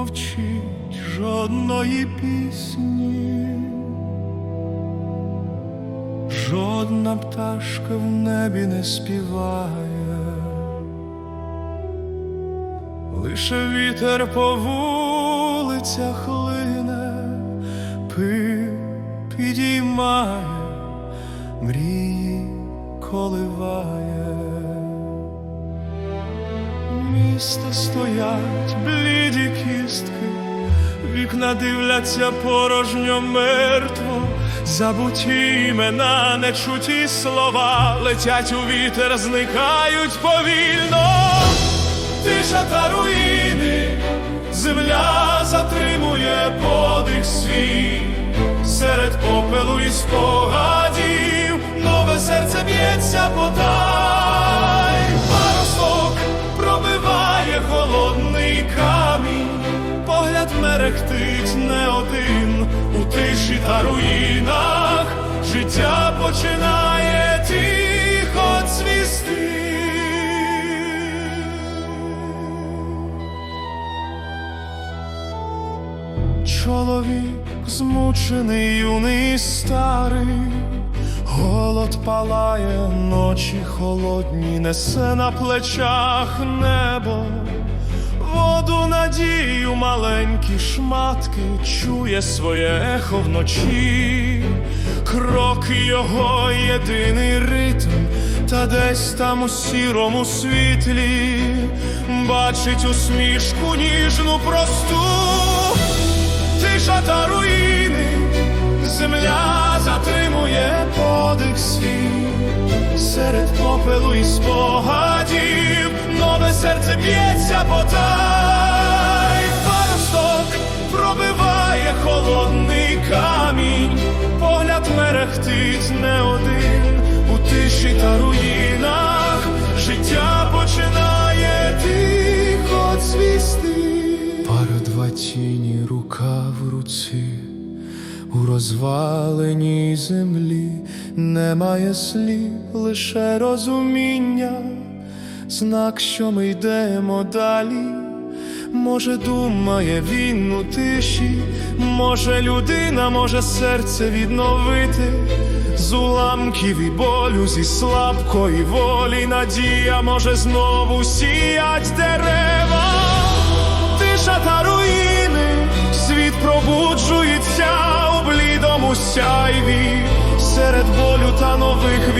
мовчить жодної пісні, жодна пташка в небі не співає, лише вітер по вулицях лине, пил підіймає, мрії коливає. Міста стоять бліді кістки, вікна дивляться порожньо мертво, забуті імена, нечуті слова, летять у вітер, зникають повільно, тиша та руїни, земля затримує подих свій, серед попелу і спогадів, нове серце б'ється потай, та руїнах, життя починає тихо цвісти. Чоловік змучений, юний старий, голод палає, ночі холодні, несе на плечах небо, воду надію, маленькі шматки, чує своє ехо вночі, кроки його єдиний ритм, та десь там у сірому світлі бачить усмішку ніжну просту. Тиша та руїни, земля затримує подих свій, серед попелу і спогадів, серце б'ється потай, паросток пробиває холодний камінь, погляд мерехтить не один у тиші та руїнах, життя починає тихо цвісти. Пара два тіні, рука в руці, у розваленій землі немає слів, лише розуміння, знак, що ми йдемо далі. Може, думає він у тиші, може людина, може серце відновити. З уламків і болю, зі слабкої волі, надія може знову сіять дерева. Тиша та руїни, світ пробуджується у блідому сяйві, серед болю та нових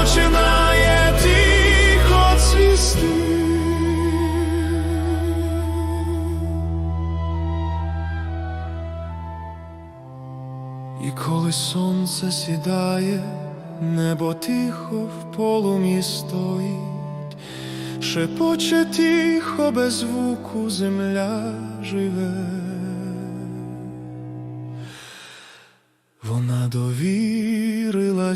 починає тихо цвісти. І коли сонце сідає, небо тихо в полум'ї стоїть, шепоче тихо без звуку земля живе. Вона довірилася